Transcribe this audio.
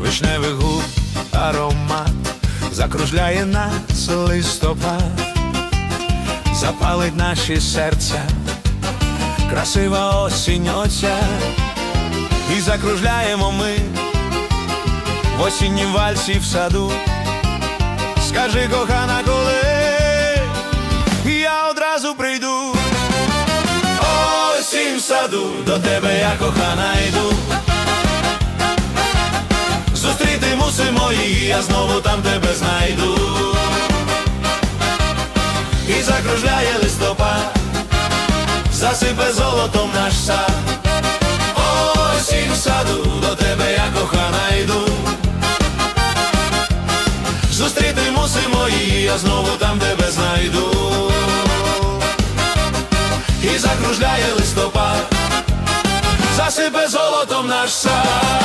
вишневих губ аромат, закружляє нас листопад, запалить наші серця, красива осінь оця, і закружляємо ми в осіннім вальсі в саду. Скажи, кохана, коли я одразу прийду. Осінь в саду, до тебе я кохана мусимо я знову там тебе знайду. І закружляє листопад, засипе золотом наш сад. Осінь в саду, до тебе я кохана йду. Зустріти мусимо її, я знову там тебе знайду. І закружляє листопад, засипе золотом наш сад.